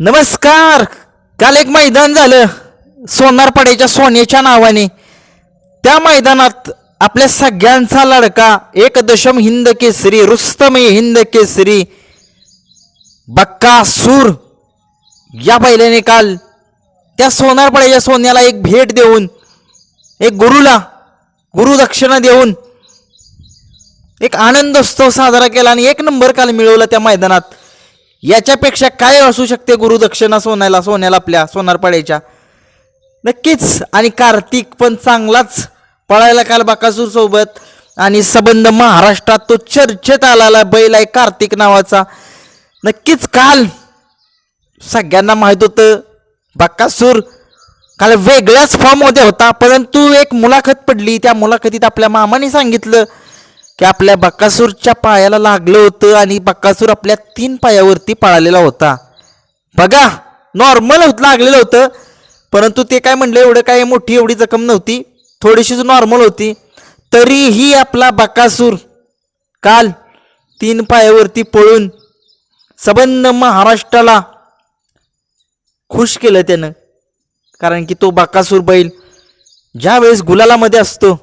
नमस्कार. काल एक मैदान झालं. सोनारपाड्याच्या सोन्याच्या नावाने. त्या मैदानात आपल्या सगळ्यांचा लडका एक दशम हिंद केसरी रुस्तमय हिंद केसरी बक्का सूर या बैलाने काल त्या सोनारपाड्याच्या सोन्याला एक भेट देऊन एक गुरुला गुरुदक्षिणा देऊन एक आनंदोत्सव साजरा केला आणि एक नंबर काल मिळवला त्या मैदानात. याच्यापेक्षा काय असू शकते गुरुदक्षिणा सोन्याला सोन्याला आपल्या सोनारपाड्याच्या? नक्कीच. आणि कार्तिक पण चांगलाच पळायला काल बाकासूर सोबत आणि संबंध महाराष्ट्रात तो चर्चेत आलेला बैल आहे कार्तिक नावाचा. नक्कीच काल सगळ्यांना माहीत होतं बाकासूर काल वेगळ्याच फॉर्ममध्ये होता. परंतु एक मुलाखत पडली. त्या मुलाखतीत आपल्या मामाने सांगितलं की आपल्या बक्कासूरच्या पायाला लागलं होतं आणि बक्कासूर आपल्या तीन पायावरती पळालेला होता. बघा नॉर्मल होत लागलेलं होतं. परंतु ते काय म्हणलं एवढं काय मोठी एवढी जखम नव्हती. थोडीशीच नॉर्मल होती. तरीही आपला बकासूर काल तीन पायावरती पळून सबंध महाराष्ट्राला खुश केलं त्यानं. कारण की तो बाकासूर बैल ज्यावेळेस गुलालामध्ये असतो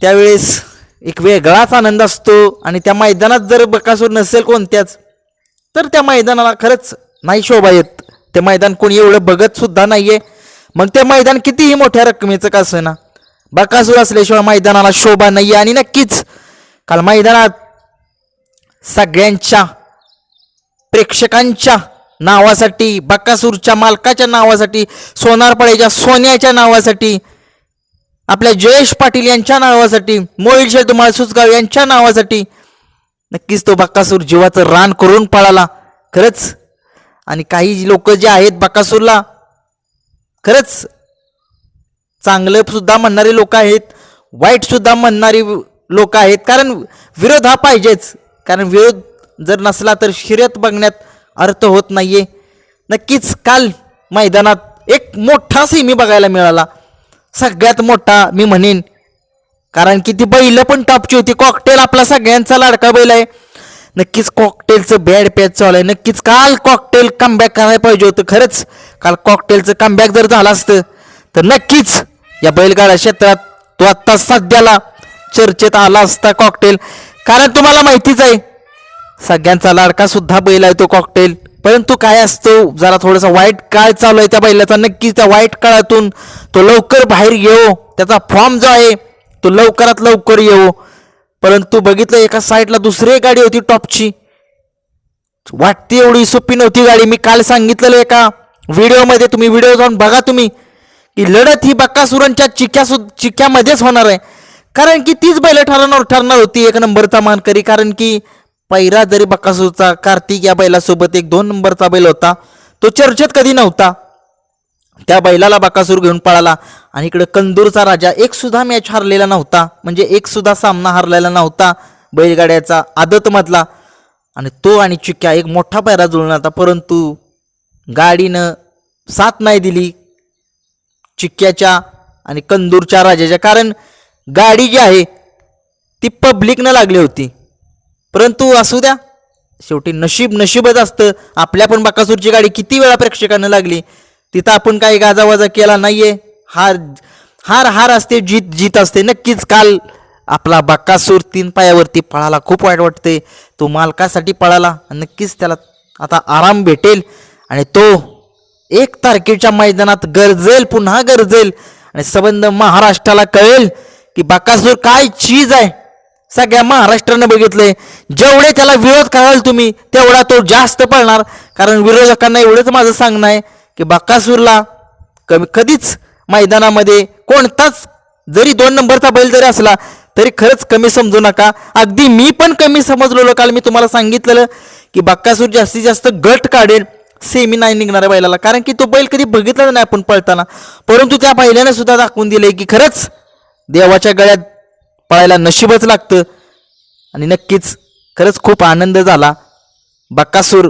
त्यावेळेस एक वेगळाच आनंद असतो आणि त्या मैदानात जर बकासूर नसेल कोणत्याच तर त्या मैदानाला खरंच नाही शोभा येत. ते मैदान कोणी एवढं बघत सुद्धा नाहीये. मग ते मैदान कितीही मोठ्या रकमेचं का असेना बकासूर असल्याशिवाय मैदानाला शोभा नाहीये आणि नक्कीच काल मैदानात सगळ्यांच्या प्रेक्षकांच्या नावासाठी बकासूरच्या मालकाच्या नावासाठी सोनारपळेच्या सोन्याच्या नावासाठी आपल्या जयेश पाटील यांच्या नावासाठी मोहित शेतुमाळ सुचगाव यांच्या नावासाठी नक्कीच तो बक्कासूर जीवाचं रान करून पळाला. खरंच? आणि काही लोक जे आहेत बक्कासूरला खरंच? चांगलं सुद्धा म्हणणारे लोक आहेत वाईट सुद्धा म्हणणारी लोक आहेत. कारण विरोध हा पाहिजेच. कारण विरोध जर नसला तर शिर्यत बघण्यात अर्थ होत नाहीये. नक्कीच काल मैदानात एक मोठा सेमी बघायला मिळाला. सगळ्यात मोठा मी म्हणेन. कारण की ती बैल पण टॉपची होती. कॉकटेल आपला सगळ्यांचा लाडका बैल आहे. नक्कीच कॉकटेलचं बॅड पॅच चालू आहे. नक्कीच काल कॉकटेल कमबॅक करायला पाहिजे होतं खरंच. काल कॉकटेलचं कमबॅक जर झालं असतं तर नक्कीच या बैलगाडा क्षेत्रात तो आत्ता सध्याला चर्चेत आला असता कॉकटेल कारण तुम्हाला माहितीच आहे सगळ्यांचा लाडका सुद्धा बैल आहे तो कॉकटेल परंतु काय असतो जरा थोडासा वाईट काळ चालू आहे त्या बैलाचा नक्कीच त्या वाईट काळातून तो लवकर बाहेर येऊ त्याचा फॉर्म जो आहे तो लवकरात लवकर येऊ. परंतु बघितलं एका साईडला दुसरी गाडी होती टॉपची. वाटती एवढी सोपी नव्हती गाडी. मी काल सांगितलेलं एका व्हिडिओमध्ये तुम्ही व्हिडिओ जाऊन बघा तुम्ही की लढत ही बक्कासुरांच्या चिक्या सु चिक्यामध्येच होणार आहे. कारण की तीच बैल ठरवणार ठरणार होती एक नंबरचा मानकरी. कारण की पैरा जरी बकासूरचा कार्तिक या बैलासोबत एक दोन नंबरचा बैल होता तो चर्चेत कधी नव्हता. त्या बैलाला बकासूर घेऊन पळाला आणि इकडे कंदूरचा राजा एक सुद्धा मॅच हरलेला नव्हता. म्हणजे एक सुद्धा सामना हरलेला नव्हता बैलगाड्याचा आदत मधला आणि तो आणि चिक्क्या एक मोठा पैरा जुळला होता परंतु गाडीनं साथ नाही दिली चिक्क्याच्या आणि कंदूरच्या राजाच्या. कारण गाडी जी आहे ती पब्लिकनं लागली होती. परंतु असू द्या. शेवटी नशीब नशीबच असतं. आपल्या पण बाकासूरची गाडी किती वेळा प्रेक्षकांना लागली. तिथं आपण काही गाजावाजा केला नाहीये. हार हार हार असते जीत जीत असते. नक्कीच काल आपला बाकासूर तीन पायावरती पळाला. खूप वाईट वाटते. तो मालकासाठी पळाला. नक्कीच त्याला आता आराम भेटेल. आणि तो एक तारखेच्या मैदानात गरजेल पुन्हा गरजेल. आणि संबंध महाराष्ट्राला कळेल की बाकासूर काय चीज आहे. सगळ्या महाराष्ट्रानं बघितलंय. जेवढे त्याला विरोध कराल तुम्ही तेवढा तो जास्त पळणार. कारण विरोधकांना एवढंच माझं सांगणं आहे की बाकासूरला कमी कधीच मैदानामध्ये कोणताच जरी दोन नंबरचा बैल जरी असला तरी खरंच कमी समजू नका. अगदी मी पण कमी समजलेलो काल मी तुम्हाला सांगितलेलं की बाक्कासूर जास्तीत जास्त गट काढेल सेमी नाही निघणाऱ्या बैलाला. कारण की तो बैल कधी बघितला नाही आपण पळताना. परंतु त्या बैलाने सुद्धा दाखवून दिले की खरंच देवाच्या गळ्यात पळायला नशीबच लागतं. आणि नक्कीच खरंच खूप आनंद झाला. बक्कासूर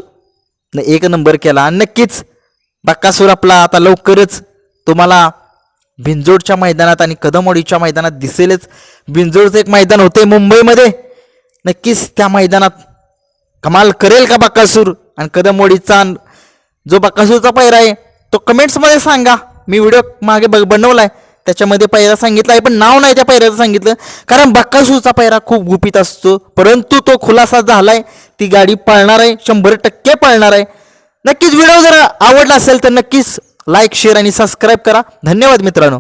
न एक नंबर केला. आणि नक्कीच बक्कासूर आपला आता लवकरच तुम्हाला भिंजोडच्या मैदानात आणि कदमवाडीच्या मैदानात दिसेलच. भिंजोडचं एक मैदान होते मुंबईमध्ये. नक्कीच त्या मैदानात कमाल करेल का बक्कासूर आणि कदमवाडीचा जो बक्कासूरचा पैरा आहे तो कमेंट्समध्ये सांगा. मी व्हिडिओ मागे बघ आहे त्याच्यामध्ये पायरा सांगितला आहे पण नाव नाही त्या पायऱ्याचं सांगितलं. कारण बक्कासूरचा पायरा खूप गुपित असतो परंतु तो खुलासा झालाय. ती गाडी पळणार आहे शंभर टक्के पळणार आहे. नक्कीच व्हिडिओ जर आवडला असेल तर नक्कीच लाईक शेअर आणि सबस्क्राईब करा. धन्यवाद मित्रांनो.